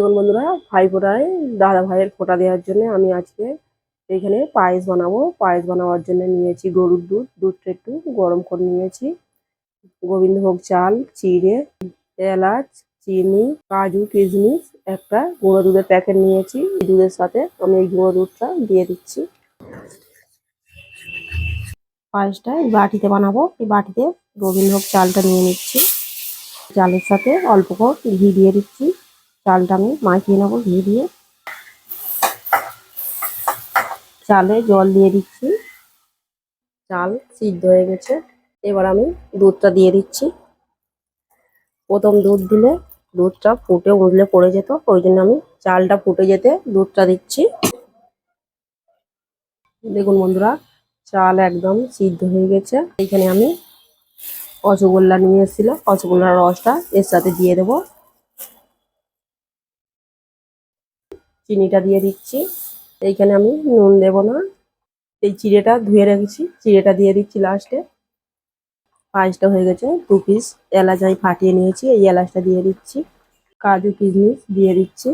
দেখুন বন্ধুরা, ভাই ফোটায় দাদা ভাইয়ের ফোঁটা দেওয়ার জন্য আমি আজকে এখানে পায়েস বানাবো। পায়েস বানাবার জন্য নিয়েছি গরুর দুধ দুধটা একটু গরম করে নিয়েছি। গোবিন্দভোগ চাল, চিড়ে, এলাচ, চিনি, কাজু, কিশমিশ, একটা গুঁড়ো দুধের প্যাকেট নিয়েছি। দুধের সাথে আমি এই গুঁড়ো দুধটা দিয়ে দিচ্ছি। পায়েসটা বাটিতে বানাবো। এই বাটিতে গোবিন্দভোগ চালটা নিয়ে নিচ্ছি। চালের সাথে অল্প করে ঘি দিয়ে দিচ্ছি। চালটা আমি মাখিয়ে নেব ঘি দিয়ে। চালে জল দিয়ে দিচ্ছি। চাল সিদ্ধ হয়ে গেছে। এবার আমি দুধটা দিয়ে দিচ্ছি। প্রথম দুধ দিলে দুধটা ফুটে উঠলে পড়ে যেত, ওই জন্য আমি চালটা ফুটে যেতে দুধটা দিচ্ছি। দেখুন বন্ধুরা, চাল একদম সিদ্ধ হয়ে গেছে। এইখানে আমি রসগোল্লা নিয়ে এসেছিলাম। রসগোল্লার রসটা এর সাথে দিয়ে দেবো। চিনিটা দিয়ে দিচ্ছি। এইখানে আমি নুন দেব না। এই চিড়েটা ধুয়ে রেখেছি, চিড়েটা দিয়ে দিচ্ছি লাস্টে পায়েসটা হয়ে গেছে দু পিস এলাচ আমি ফাটিয়ে নিয়েছি, এই এলাচটা দিয়ে দিচ্ছি। কাজু কিশমিশ দিয়ে দিচ্ছি।